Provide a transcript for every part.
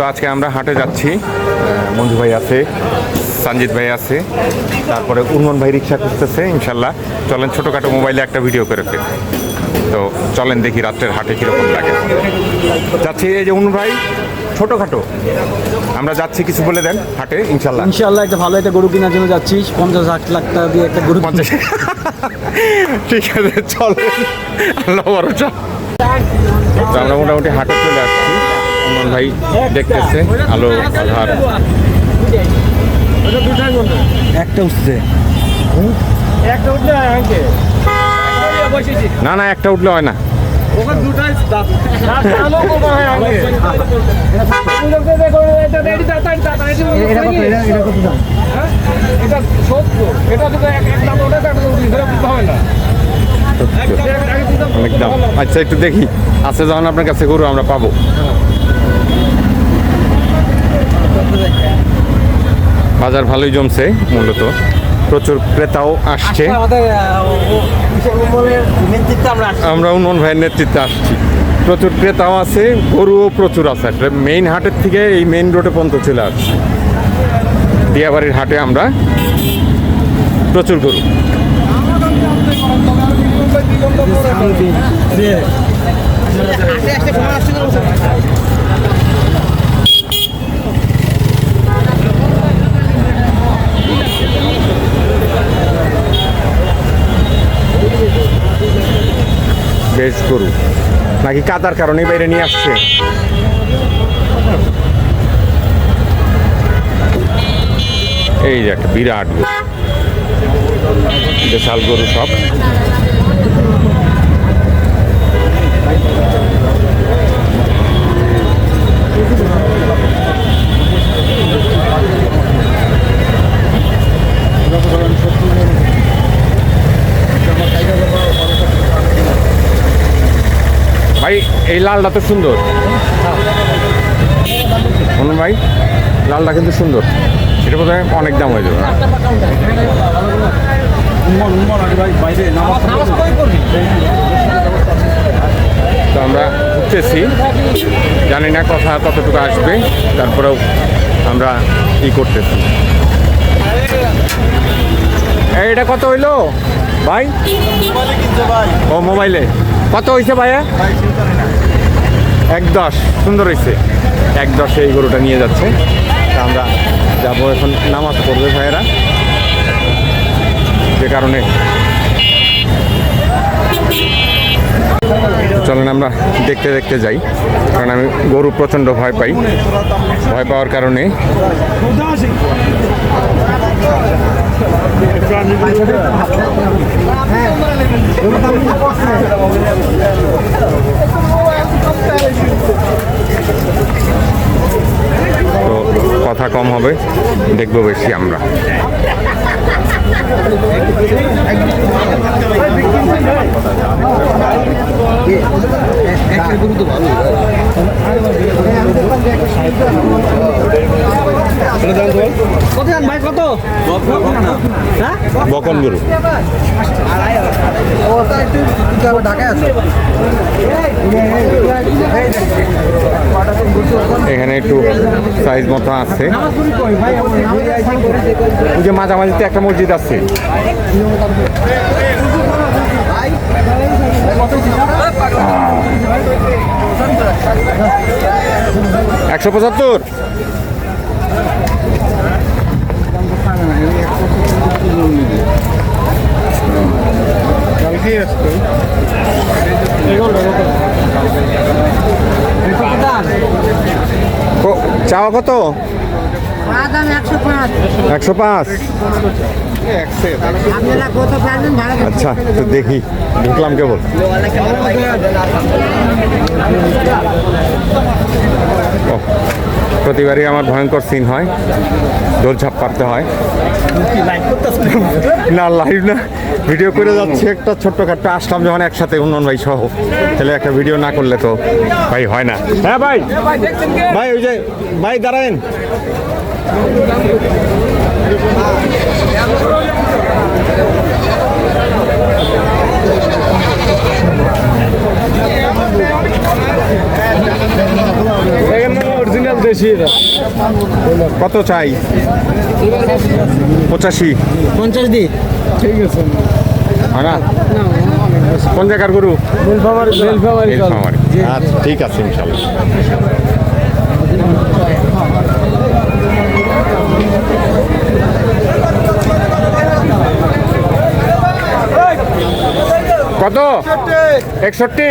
তো আজকে আমরা হাটে যাচ্ছি। মঞ্জু ভাই আছে সঞ্জিত ভাই আছে তারপরে উন্মন ভাই রিক্সা খুঁজতেছে ইনশাল্লাহ। চলেন ছোটোখাটো মোবাইলে একটা ভিডিও করে ফেলি। তো চলেন দেখি রাত্রের হাটে কীরকম লাগে। যাচ্ছি এই যে উন্মন ভাই ছোটোখাটো। আমরা যাচ্ছি কিছু বলে দেন হাটে ইনশাল্লাহ। ইনশাল্লাহ একটা ভালো একটা গরু কেনার জন্য যাচ্ছি। পঞ্চাশ লাখ লাখ টাকা দিয়ে একটা গরু পঞ্চাশ ঠিক আছে চলো আল্লাহ আমরা মোটামুটি হাটে চলে আসছি। উন্নয়ন ভাই দেখতেছে আলো আধার। একটা উঠছে। না না একটা উঠলে হয় না। অনেক দাম। আচ্ছা একটু দেখি। আছে যখন আপনার কাছে গরু আমরা পাবো। বাজার ভালোই জমছে মূলত। প্রচুর ক্রেতাও আসছে। আমরা আমরা উন্নয়ন ভাইয়ের নেতৃত্বে আসছি। প্রচুর ক্রেতাও আছে গরুও প্রচুর আছে। আসলে মেইন হাটের থেকে এই মেইন রোডে পর্যন্ত চলে আসছি। দিয়াবাড়ির হাটে আমরা প্রচুর গরু। বেশ গরু। নাকি কাদার কারণে বাইরে নিয়ে আসছে? এই যে একটা বিরাট গরু। বিশাল গরু সব। ভাই, এই লালটা তো সুন্দর। অনু ভাই, লালটা কিন্তু সুন্দর। এটা বোধ অনেক দাম হয়ে যাবে। তো আমরা উঠতেছি। জানি না কথা কতটুকু আসবে, তারপরেও আমরা ই করতেছি। এটা কত হইল? ভাই? ও, মোবাইলে। কত হয়েছে ভাইয়া? এক দশ, সুন্দর হয়েছে এক দশে এই গরুটা নিয়ে যাচ্ছে। তা আমরা যাব এখন নামাজ পড়বে ভাইয়েরা। যে কারণে। চলেন আমরা দেখতে দেখতে যাই। কারণ আমি গরু প্রচণ্ড ভয় পাই। ভয় পাওয়ার কারণে। তো কথা কম হবে দেখব বেশি আমরা কত জান ভাই কত হ্যাঁ বকন গরু ঢাকায় আছে এখানে একটু সাইজ মতো আছে। ওই যে মাঝামাঝিতে একটা মসজিদ আছে। একশো পঁচাত্তর। চাওয়া কত? একশো পাঁচ। আচ্ছা তো দেখি। ঢুকলাম কেবল। ও, প্রতিবারই আমার ভয়ঙ্কর সিন হয়। দোল ছাপ পারতে হয় না লাইভ না। ভিডিও করে যাচ্ছি একটা ছোট্টখাট্ট আসলাম যখন একসাথে উন্নয়ন ভাই সহ। তাহলে একটা ভিডিও না করলে তো ভাই হয় না। হ্যাঁ ভাই। ভাই, ওই যে, ভাই, দাঁড়ায়েন। এখানে অরিজিনাল দেশি এটা। কত চাই? পঁচাশি। পঞ্চাশ দি। ঠিক আছে। হয় না? কোন জায়গার গরু? আচ্ছা ঠিক আছে ইনশাল্লাহ কত? একষট্টি।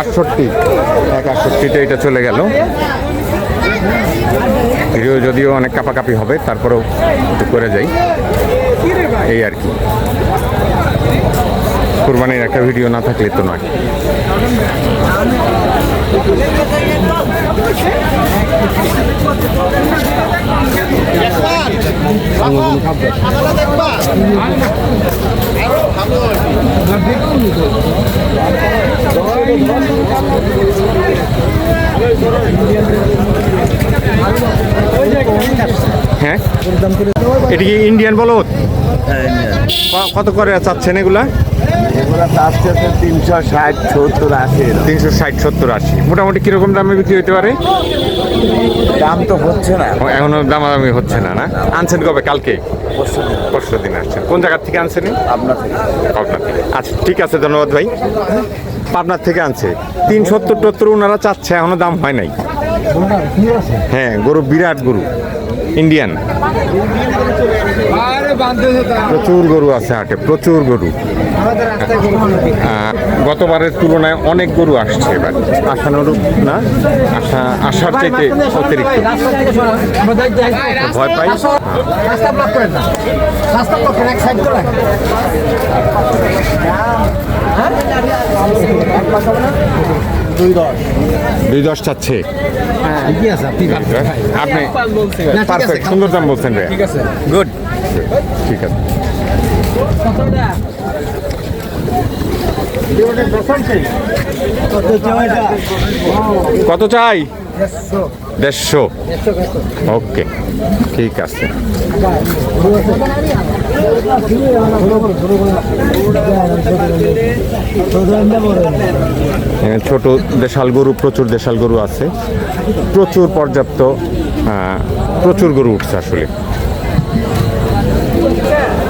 আটষট্টি। এক আটষট্টিতে এটা চলে গেল। ভিডিও যদিও অনেক কাপাকাপি হবে, তারপরেও একটু করে যাই। এই আর কি। কোরবানির একটা ভিডিও না থাকলে তো নয়। হ্যাঁ? এটা কি ইন্ডিয়ান বলদ? কত করে চাচ্ছেন এগুলা? এগুলো তিনশো ষাট সত্তর আশি তিনশো ষাট সত্তর আশি। মোটামুটি কীরকম দামে বিক্রি হতে পারে? দাম তো হচ্ছে না। এখনও দামাদামি হচ্ছে না না? আনছেন কবে? কালকে? পরশু দিন। আসছেন। কোন জায়গার থেকে আনছেন আপনার থেকে। থেকে। আচ্ছা ঠিক আছে ধন্যবাদ ভাই। পাবনার থেকে আনছে। তিন সত্তর টত্তর ওনারা চাচ্ছে এখনও দাম হয় নাই। হ্যাঁ গরু বিরাট গরু ইন্ডিয়ান প্রচুর গরু আছে হাটে প্রচুর গরু। গতবারের তুলনায় অনেক গরু আসছে এবার। আশানুরূপ না? আশা আশার চাইতে অতিরিক্ত। ভয় পাই। দুই দশ। চাচ্ছে। আপনি আপনি পারফেক্ট সুন্দর দাম বলছেন আছে। গুড ঠিক আছে। কত চাই? দেড়শো। ওকে ঠিক আছে। ছোট দেশাল গরু প্রচুর দেশাল গরু আছে। প্রচুর পর্যাপ্ত প্রচুর গরু উঠছে আসলে।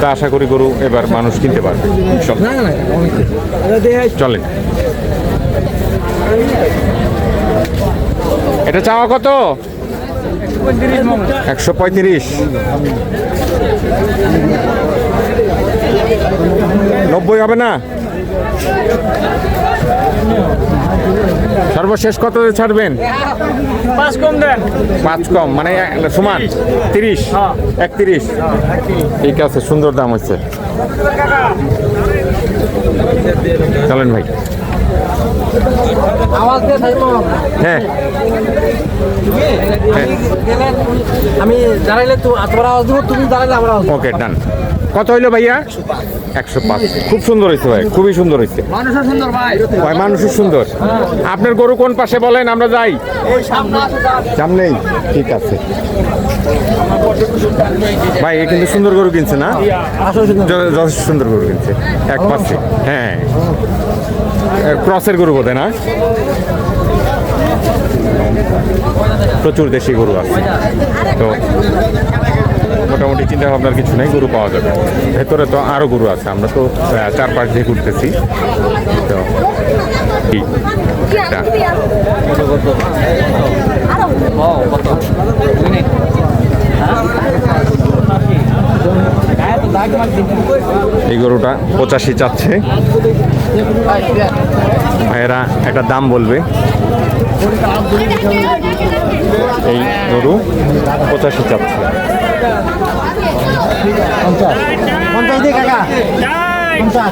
তা আশা করি গরু এবার মানুষ কিনতে পারবে। চলেন। এটা চাওয়া কত? একশো পঁয়ত্রিশ। নব্বই হবে না? সর্বশেষ কত ছাড়বেন? পাঁচ কম দেন। পাঁচ কম মানে সমান তিরিশ। একত্রিশ। ঠিক আছে সুন্দর দাম হচ্ছে চলেন ভাই। হ্যাঁ। আমি দাঁড়াইলে তোমার আওয়াজ দেবো তুমি দাঁড়াইলে আমার আওয়াজ ওকে ডান কত হইল ভাইয়া? একশো পাঁচ। খুব সুন্দর হয়েছে ভাই খুবই সুন্দর হয়েছে ভাই। মানুষের সুন্দর। আপনার গরু কোন পাশে বলেন আমরা যাই। সামনেই ঠিক আছে। ভাই এ কিন্তু সুন্দর গরু কিনছে না? যথেষ্ট সুন্দর গরু কিনছে এক পাশে। হ্যাঁ। ক্রসের গরু বোধ না? প্রচুর দেশি গরু আছে। তো মোটামুটি চিন্তা ভাবনার কিছু নেই, গরু পাওয়া যাবে। ভেতরে তো আরও গরু আছে, আমরা তো চার পাঁচ দিয়ে ঘুরতেছি। তো একটা। এই গরুটা পঁচাশি চাচ্ছে। ভাইয়েরা একটা দাম বলবে। এই গরু পঁচাশি চাচ্ছে।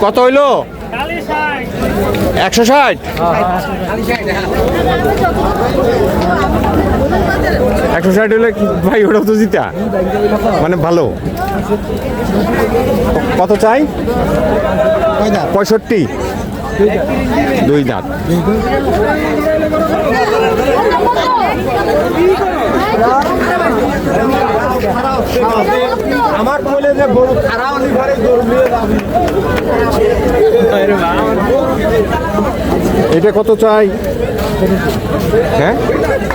কত হইল? একশো ষাট। একশো ষাট হলে ভাই, ওটাও তো জিতা। মানে ভালো। কত চাই? পঁয়ষট্টি। দুই দাঁত। আমার বলে যে গরু খারাপ ঘরে গরু এটা কত চাই? হ্যাঁ?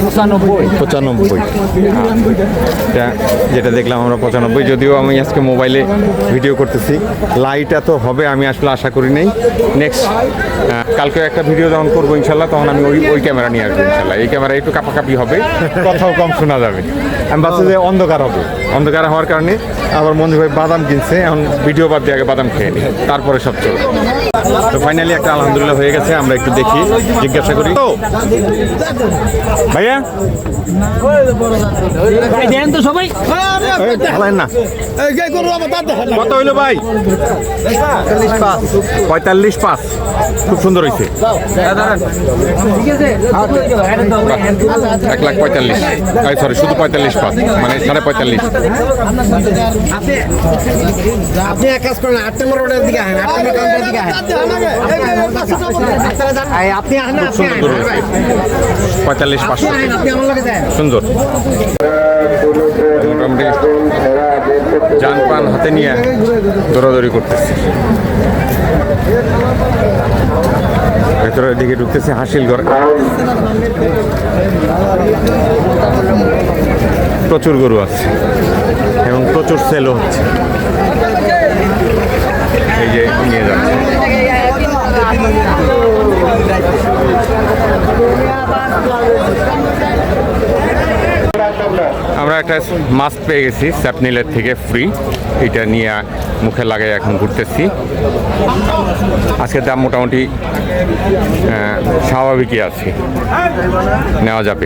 পঁচানব্বই। পঁচানব্বই। যেটা দেখলাম আমরা পঁচানব্বই, যদিও আমি আজকে মোবাইলে ভিডিও করতেছি। লাইট এত হবে, আমি আসলে আশা করি নেই। নেক্সট কালকে একটা ভিডিও যখন করব ইনশাল্লাহ, তখন আমি ওই ওই ক্যামেরা নিয়ে আসব ইনশাল্লাহ। এই ক্যামেরা একটু কাপাকাপি হবে, কথাও কম শোনা যাবে। আমি ভাবছি যে অন্ধকার হবে। অন্ধকার হওয়ার কারণে আবার মঞ্জু ভাই বাদাম কিনছে, এখন ভিডিও বাদ দিয়ে আগে বাদাম খেয়ে নিই তারপরে সব চলবে। তো ফাইনালি একটা আলহামদুলিল্লাহ হয়ে গেছে আমরা একটু দেখি জিজ্ঞাসা করি। তো। ভাইয়া? ভাই দেন তো সবাই। ভালো না। কত হইল ভাই? পঁয়তাল্লিশ পাঁচ। খুব সুন্দর হয়েছে এক লাখ পঁয়তাল্লিশ। সরি শুধু পঁয়তাল্লিশ পাঁচ মানে সাড়ে পঁয়তাল্লিশ। আপনি এক কাজ করেন আট নম্বর দিকে আট নম্বর আপনি পঁয়তাল্লিশ পাঁচশো। সুন্দর মোটামুটি যান। পান হাতে নিয়ে দৌড়াদৌড়ি করতেছি। ভেতরের দিকে ঢুকতেছে হাসিল ঘর। প্রচুর গরু আছে এবং প্রচুর সেলও হচ্ছে। এই যে নিয়ে আমরা একটা মাস্ক পেয়ে গেছি, স্যাপনিলের থেকে ফ্রি এটা নিয়ে মুখে লাগাই এখন ঘুরতেছি। আজকের দাম মোটামুটি স্বাভাবিকই আছে। নেওয়া যাবে।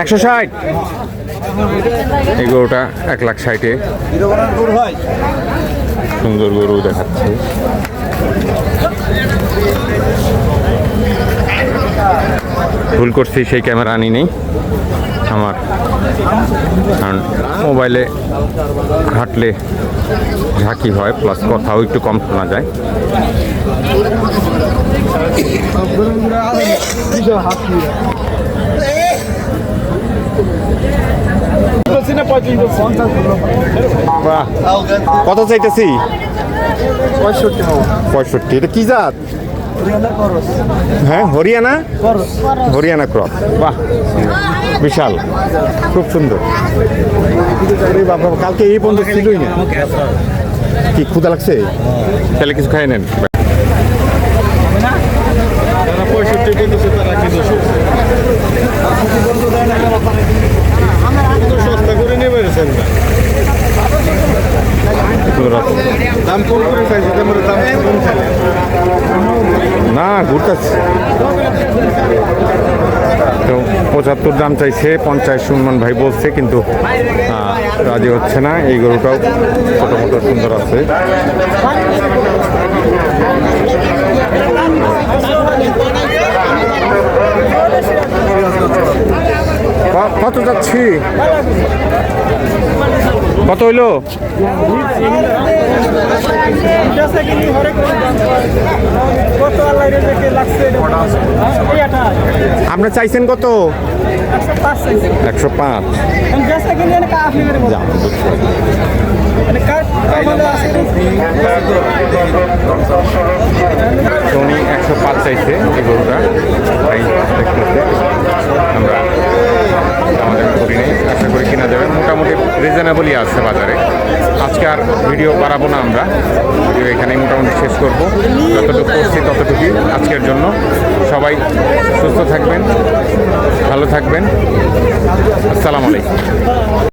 একশো ষাট। এই গরুটা এক লাখ ষাটে। সুন্দর গরু দেখাচ্ছে। ভুল করছি, সেই ক্যামেরা আনি নেই। আমার। কারণ মোবাইলে হাঁটলে ঝাঁকি হয় প্লাস কথাও একটু কম শোনা যায়। বাহ কত চাইতেছি? পঁয়ষট্টি এটা কি জাত? হ্যাঁ হরিয়ানা? হরিয়ানা ক্রস বাহ। বিশাল খুব সুন্দর। কালকে এই পর্যন্ত ছিলই না। কি ক্ষুদা লাগছে? তাহলে কিছু খাই নেন সুন্দর আছে। না ঘুরতেছে তো পঁচাত্তর দাম চাইছে পঞ্চাশ সুমন ভাই বলছে, কিন্তু রাজি হচ্ছে না। এই গরুটাও ছোটো মোটো সুন্দর আছে ক- কত যাচ্ছি কত হইল? আপনি চাইছেন কত? একশো পাঁচ। উনি একশো পাঁচ চাইছে এই গরুটা। আমরা আমাদের করি নেই। আশা করি কিনা যাবে। মোটামুটি রিজনেবলই আছে বাজারে। আজকে আর ভিডিও বাড়াবো না আমরা। ভিডিও এখানেই মোটামুটি শেষ করব। যতটুকু করছি ততটুকুই আজকের জন্য। সবাই সুস্থ থাকবেন, ভালো থাকবেন। আসসালামু আলাইকুম।